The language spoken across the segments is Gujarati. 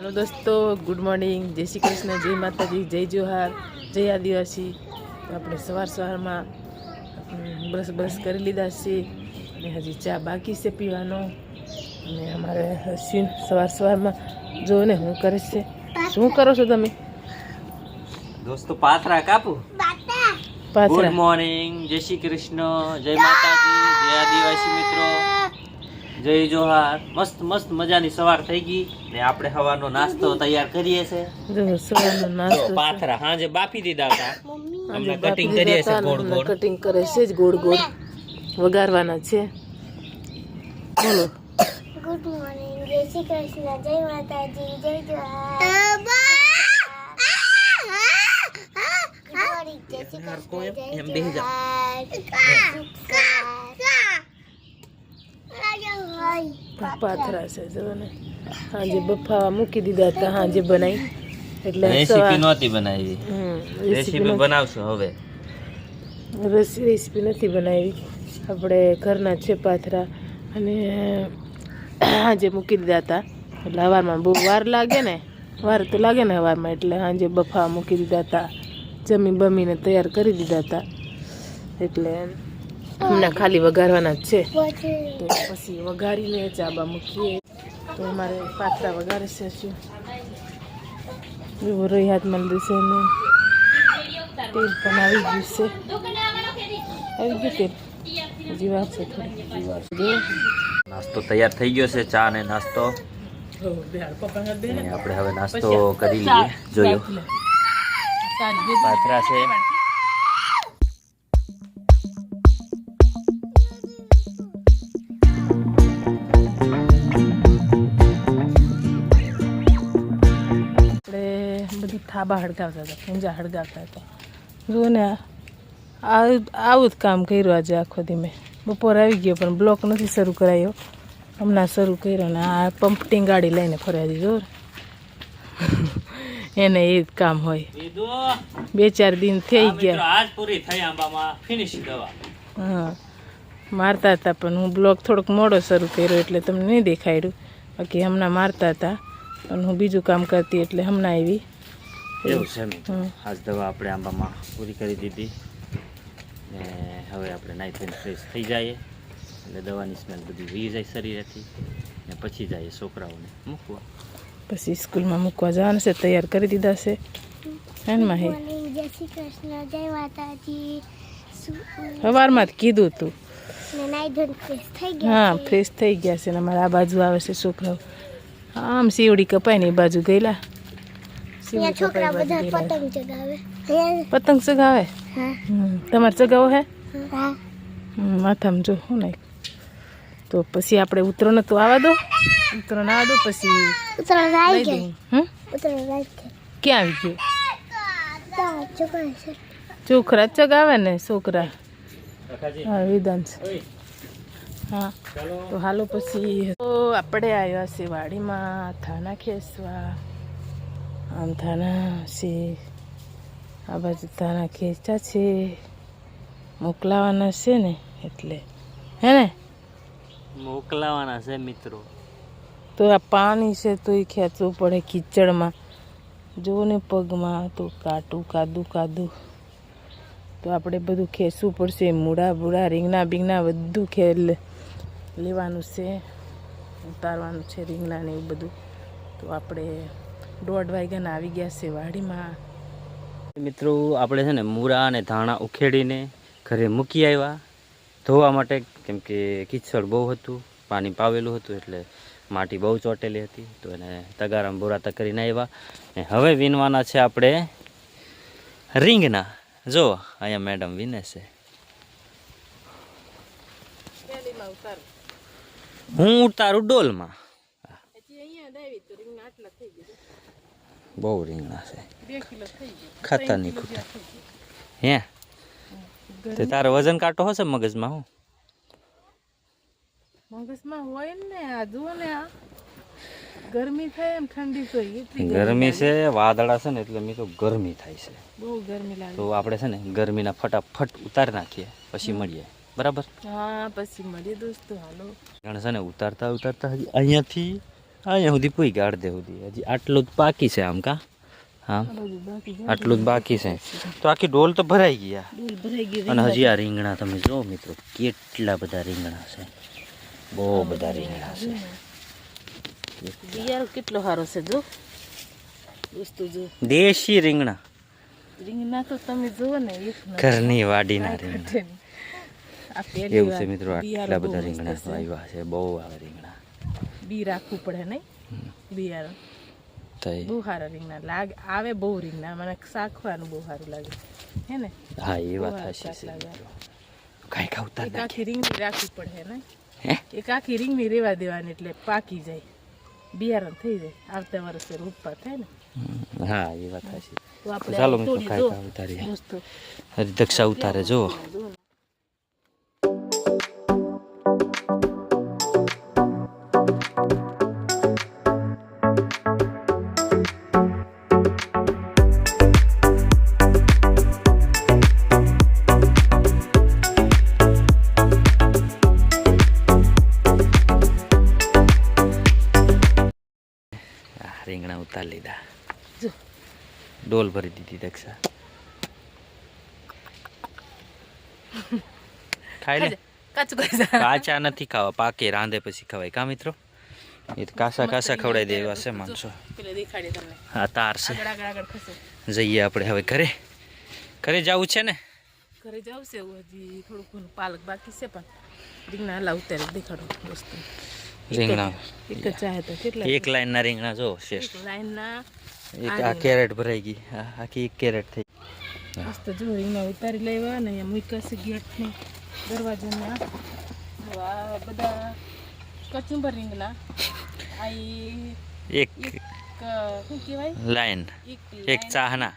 હેલો દોસ્તો ગુડ મોર્નિંગ. જય શ્રી કૃષ્ણ જય માતાજી જય જોહાર જય આદિવાસી. આપણે સવાર સવારમાં બ્રશ બ્રશ કરી લીધા છે અને હજી ચા બાકી છે પીવાનો. અને અમારે હસીન સવાર સવારમાં જો ને હું કરે છે? શું કરો છો તમે? દોસ્તો પાથરા કાપુ? ગુડ મોર્નિંગ જય શ્રી કૃષ્ણ જય માતાજી જય આદિવાસી મિત્રો. જય જોહાર. મસ્ત મસ્ત મજાની સવાર થઈ ગઈ. ને આપણે હવાનો નાસ્તો તૈયાર કરીએ છે. જો સવારનો નાસ્તો છે. પાથરા હાંજે બાફી દીધા હતા. અમને કટિંગ કરીએ છે ગોળ ગોળ કટિંગ કરે છે જ ગોળ ગોળ વગાડવાના છે. બોલો. ગુડ મોર્નિંગ જય શ્રી કૃષ્ણ. જય માતાજી. જય જય એમ બેસી જાઓ. પાથરા છે જો ને. હાંજે બફાવા મૂકી દીધા હતા હાંજે બનાવી એટલે રેસીપી સવાર નહોતી બનાવી. રેસીપી બનાવશું હવે. રસી રેસીપી નથી બનાવી. આપણે ઘરના છે પાથરા અને સાંજે મૂકી દીધા હતા. એટલે હવારમાં બહુ વાર લાગે ને. વાર તો લાગે ને હવારમાં એટલે હાંજે બફાવા મૂકી દીધા હતા. જમી બમીને તૈયાર કરી દીધા હતા. એટલે હમણાં ખાલી વઘારવાના જ છે. તો પછી વઘારીને ચાબા મૂકીએ. તો અમારે પાત્રા વઘારે છે શું જુઓ રહી હાથમાં લીધું છે ને. તેલ પણ આવી ગયું છે. આવી ગયું તેલ? જીવા છે થોડી. નાસ્તો તૈયાર થઈ ગયો છે ચા ને નાસ્તો. આપણે હવે નાસ્તો કરી લઈએ. જોયો. પાત્રા છે. થાબા હળગાવતા હતા પૂંજા હળગાવતા હતા. જુઓ ને આવું જ કામ કર્યું આજે આખો દી મેં બપોર આવી ગયો પણ બ્લોક નથી શરૂ કરાયો. હમણાં શરૂ કર્યો ને આ પંપટિંગ ગાડી લઈને ફર્યા દીધો જો એને એ જ કામ હોય. બે ચાર દિન થઈ ગયા. આજ પૂરી થઈ આંબામાં ફિનિશ દવા. હા. મારતા હતા પણ હું બ્લોગ થોડોક મોડો શરૂ કર્યો એટલે તમને નહીં દેખાડ્યું. બાકી હમણાં મારતા હતા. પણ હું બીજું કામ કરતી એટલે હમણાં આવી. એવું છે મિત્રો. આજ દવા આપણે આંબામાં પૂરી કરી દીધી. ને હવે આપણે નાઈ થઈને ફ્રેશ થઈ જઈએ. એટલે દવાની સ્મેલ બધી વી જાય શરીરેથી. ને પછી જઈએ છોકરાઓને મૂકવા. પછી સ્કૂલમાં મૂકવા જવાનું છે તૈયાર કરી દીધા છે. હે ને માહી? જય શ્રી કૃષ્ણ જય માતાજી. સવારમાં જ કીધું તું. ને નાઈ ધોઈને ફ્રેશ થઈ ગયા હા ફ્રેશ થઈ ગયા છે ને અમારા આ બાજુ આવે છે છોકરાઓ. આમ સીવડી કપાય ને એ બાજુ ગયેલા. અહીંયા છોકરા બધા પતંગ ચગાવે. પતંગ ચગાવે? તમારે ચગાવો હે? હા. માથામાં જો હું નહીં તો પછી આપણે ઉતરણ તો આવવા દો. ઉતરણ આવવા દો પછી ઉતરાણ આવી ઉતરાણ આવી ક્યાં આવી ગયું? છોકરા ચગાવે ને છોકરા? હા વિધાન છે. હા. તો હાલો પછી. તો આપણે આવ્યા છે વાડીમાં થાના ખેંચવા આમ થાના છે આ બાજુ તાના ખેંચા છે મોકલાવાના છે ને એટલે હે ને મોકલાવાના છે મિત્રો તો આ પાણી છે તો એ ખેંચવું પડે કીચડમાં જો ને પગમાં તો કાટું કાદું કાદું તો આપણે બધું ખેંચવું પડશે મૂળા બૂળા રીંગણા બીંગણા બધું ખે લેવાનું છે ઉતારવાનું છે રીંગણા ને એવું બધું તો આપણે દોઢ વાગ્યાના આવી ગયા છે વાડીમાં. મિત્રો આપણે છે ને મૂરા અને ધાણા ઉખેડીને ઘરે મૂકી આવ્યા. ધોવા માટે કેમ કે કિચડ બહુ હતું પાણી પાવેલું હતું એટલે માટી બહુ ચોટેલી હતી તો એને તગારામાં બોરા તકરીને આવ્યા. ને હવે વીનવાના છે આપણે રીંગના. જો અહીંયા મેડમ વીને છે. હું ઉતારું ડોલમાં. બહુ રીંગણા છે. ખાતા નહીં ખૂટા. હે? તે તારો વજન કાંટો હશે મગજમાં હું? મગજમાં હોય ને આ જુઓ ને આ. ગરમી થાય એમ ઠંડી થાય ગરમી છે વાદળા છે ને એટલે મેં તો ગરમી થાય છે. બહુ ગરમી લાગે. તો આપણે છે ને ગરમીના ફટાફટ ઉતારી નાખીએ પછી મળીએ. બરાબર? હા પછી મળીએ દોસ્તો હાલો. છે ને ઉતારતા ઉતારતા હજી અહીંયાથી અહીંયા સુધી પૂઈ ગયા અડધે સુધી. હજી આટલું જ બાકી છે આમ કા? હા. આટલું જ બાકી છે. તો આખી ડોલ તો ભરાઈ ગયા. અને હજી આ રીંગણા તમે જો મિત્રો કેટલા બધા રીંગણા છે. બહુ બધા રીંગણા છે. બિયારો કેટલો સારો છે જો. દોસ્તો જો. દેશી રીંગણા. રીંગણા તો તમે જુઓ ને ઘરની વાડીના રીંગણા. એવું છે મિત્રો આટલા બધા રીંગણા આવ્યા છે. બહુ આવે રીંગણા. બી રાખવું પડે નહીં? બિયારણ. તો બહુ સારા રીંગણા લાગે. આવે બહુ રીંગણા. મને શાકવાનું બહુ સારું લાગે. હે ને? હા એ વાત સાચી. કાંઈ ખાવતા એક આખી રીંગણી રાખવી પડે ને? એક આખી રીંગણી રેવા દેવાની એટલે પાકી જાય. બિયારણ થઈ જાય. આવતા વર્ષે રોપવા થાય ને? હા એ વાત સાચી ચાલો મિત્રો કાંઈ જો ઉતારીએ દોસ્તો દક્ષા ઉતારે જો ઉતાર લીધા જો. ડોલ ભરી દીધી દક્ષા. ખાઈ લે. કાચું નથી ખાવા પાકે રાંધે પછી ખવાય. કા મિત્રો? એ તો કાસા કાસા ખવડાવી દે એવા છે માણસો. હા તાર છે. જઈએ આપણે હવે ઘરે. ઘરે જવું છે ને? ઘરે જવું છે હજી થોડું પાલક બાકી છે પણ રીંગણા હલા ઉતારે દેખાડો દોસ્તો રીંગણા. એક જ ચાહે તો કેટલા એક લાઈનના રીંગણા જો શેષ. એક લાઈનના એક આ કેરેટ ભરાઈ ગઈ. આ આખી એક કેરેટ થઈ મસ્ત જો રીંગણા ઉતારી લેવા ને અહીંયા મૂક્યા છે ગેટને દરવાજાના. બધા કચુંબર રીંગણા. આ એક શું કહેવાય? લાઈન. એક ચાહના.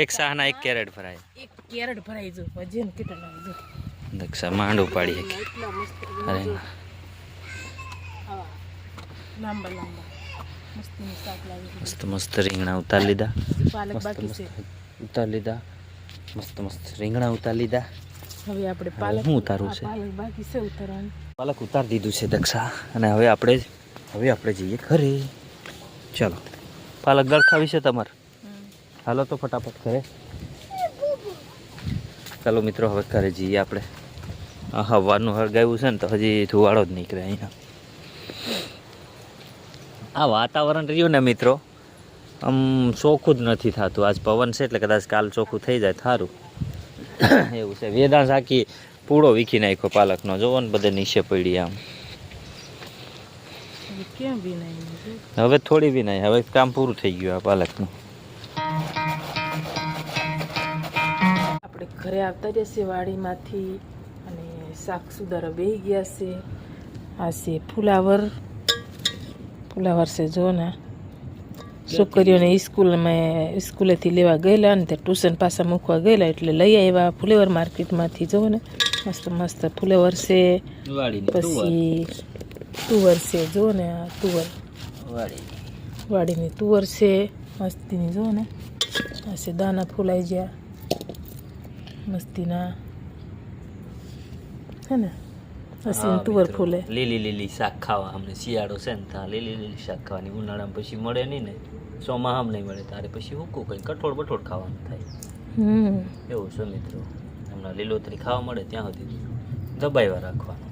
એક ચાહના એક કેરેટ ભરાય એક કેરેટ ભરાઈ જો. વજન કેટલા લાગે જો. દક્ષા માંડું પાડી એક અરે લાંબા લાંબા. મસ્ત મસ્ત રીંગણા ઉતાર લીધા મસ્ત મસ્ત ઉતાર લીધા મસ્ત મસ્ત રીંગણા ઉતાર લીધા હવે આપણે પાલક શું ઉતારું છે? પાલક બાકી છે ઉતારવાનું. પાલક ઉતાર દીધું છે દક્ષા. અને હવે આપણે હવે આપણે જઈએ ઘરે. ચાલો. પાલક ગળખાવી છે તમારે? હાલો તો ફટાફટ ઘરે. ચાલો મિત્રો હવે ઘરે જઈએ આપણે. હવાનું હળગાવ્યું છે ને તો હજી ધુવાળો જ નીકળે અહીંયા. આ વાતાવરણ રહ્યું ને મિત્રો આમ ચોખ્ખું જ નથી થતું. આજ પવન છે એટલે કદાચ કાલ ચોખ્ખું થઈ જાય સારું એવું છે. વેદાંશ આખી પૂળો વીખી નાખ્યો પાલકનો. જોવો ને બધે નીચે પડી આમ. હવે થોડી બી નહીં હવે કામ પૂરું થઈ ગયું આ પાલકનું. આપણે ઘરે આવતા જશે વાડીમાંથી અને શાક સુધારો બેહી ગયા છે. આ છે ફુલાવર. ફુલાવર છે જો ને. છોકરીઓને સ્કૂલમાં સ્કૂલેથી લેવા ગયેલા ને તે ટ્યુશન પાછા મૂકવા ગયેલા એટલે લઈ આવ્યા ફુલેવર માર્કેટમાંથી જો ને. મસ્ત મસ્ત ફુલેવર છે પછી તુવર છે જો ને આ તુવર વાડીની. તુવર છે મસ્તીની જો ને. આ છે દાના ફૂલાઈ ગયા. મસ્તીના. હે ને? હસી તુવર ફૂલે લીલી લીલી શાક ખાવા. અમને શિયાળો છે ને ત્યાં લીલી લીલી શાક ખાવાની. ઉનાળામાં પછી મળે નહીં ને ચોમાહામાં નહીં મળે. તારે પછી હુકું કંઈ કઠોળ બઠોળ ખાવાનું થાય. હમ. એવું છે મિત્રો. હમણાં લીલોતરી ખાવા મળે ત્યાં સુધી દબાઈવા રાખવાનું.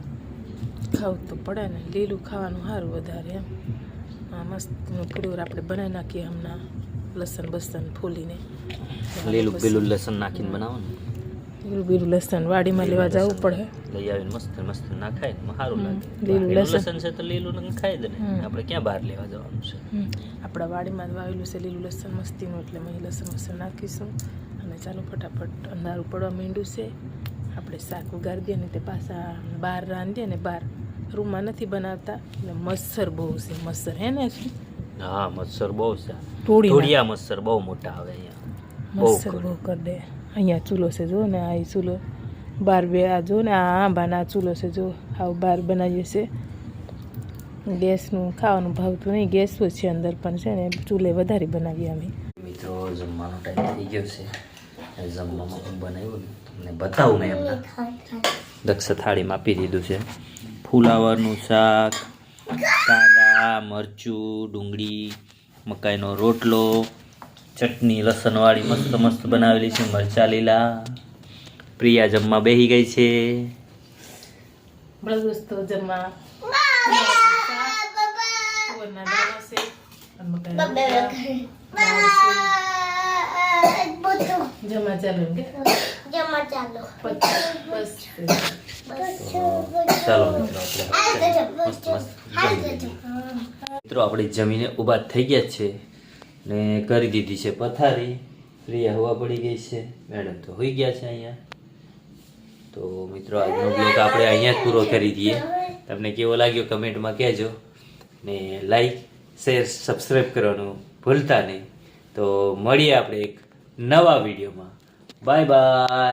ખાવું તો પડે ને. લીલું ખાવાનું સારું વધારે એમ. આ મસ્તનું ફ્લેવર આપણે બનાવી નાખીએ હમણાં લસણ બસન ફૂલીને. લીલું પેલું લસણ નાખીને બનાવવાનું? લીલું બીલું લસણ વાડીમાં લેવા જવું પડે. લઈ આવીને મસ્ત મસ્ત નાખાય ને સારું. લાગે. લીલું લસણ. છે તો લીલું ને ખાઈ દે ને. આપણે ક્યાં બહાર લેવા જવાનું છે? આપણા વાડીમાં વાવેલું છે લીલું લસણ મસ્તીનું એટલે અહીં લસણ મસણ નાખીશું. અને ચાલો ફટાફટ અંધારું પડવા માંડ્યું છે. આપણે શાક ઉગાડી દઈએ ને તે પાછા બહાર રાંધીએ ને બહાર રૂમમાં નથી બનાવતા. એટલે મચ્છર બહુ છે. મચ્છર હે ને હા મચ્છર બહુ છે. તોડિયા મચ્છર બહુ મોટા આવે અહીંયા. મચ્છર બહુ કરી દે. અહીંયા ચૂલો છે જો ને આ ચૂલો બાર બે આ જો ને આ આંબાના ચૂલો છે જો આવું બાર બનાવીએ છે ગેસનું ખાવાનું ભાવતું નહીં ગેસ છે અંદર પણ છે ને ચૂલે વધારે બનાવીએ અમે મિત્રો જમવાનો ટાઈમ થઈ ગયો છે જમવામાં હું બનાવ્યું તમને બતાવું મેં એમના દક્ષ થાળીમાં આપી દીધું છે ફુલાવરનું શાક કાંદા મરચું ડુંગળી મકાઈનો રોટલો ચટણી લસણવાળી મસ્ત મસ્ત બનાવેલી છે મરચા લીલા. પ્રિયા જમવા બેહી ગઈ છે. દોસ્તો જમવા. ચાલુ જમા ચાલો ચાલો મિત્રો આપણે જમીને ઊભા થઈ ગયા છે. ને કરી દીધી છે પથારી. પ્રિયા હવા પડી ગઈ છે. મેડમ તો હોઈ ગયા છે અહીંયા. તો મિત્રો, આજનો બ્લોગ આપણે અહીંયા જ પૂરો કરી દઈએ. તમને કેવો લાગ્યો કમેન્ટમાં કહેજો. ને લાઈક શેર સબસ્ક્રાઈબ કરવાનું ભૂલતા નહીં. તો મળીએ આપણે એક નવા વિડીયોમાં. Bye bye